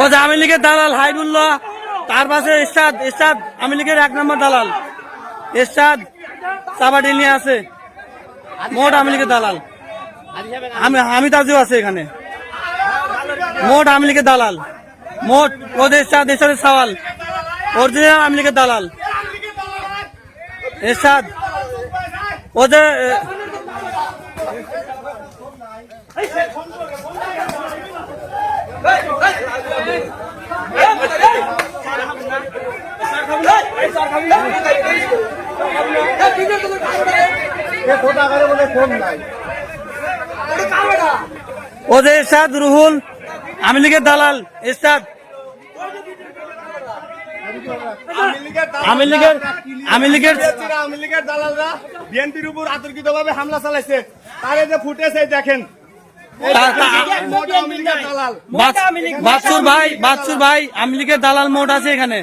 ও যে আওয়ামী লীগের দালাল, হাইবুল্লাহ, তার পাশে এরশাদ এরশাদ আওয়ামী লীগের এক নম্বর দালাল। এরশাদ চাবাটি নিয়ে আছে। মোট আওয়ামী লীগের দালাল। আমি আমি তাজিও আছে এখানে। মোট আওয়ামী লীগের দালাল। মোট, ওদের এরশাদ এরশাদের সওয়াল। অরিজিনাল আওয়ামী লীগের দালাল। এরশাদ ওদের ওদের এরশাদ রুহুল আওয়ামী লীগের দালাল এরশাদ আওয়ামী লীগের আওয়ামী লীগের আওয়ামী লীগের দালালরা বিএনপির উপর আতর্কিত ভাবে হামলা চালাইছে। তারে যে ফুটেছে দেখেন। ভাই ভাই আওয়ামী লীগের দালাল মোট আছে এখানে।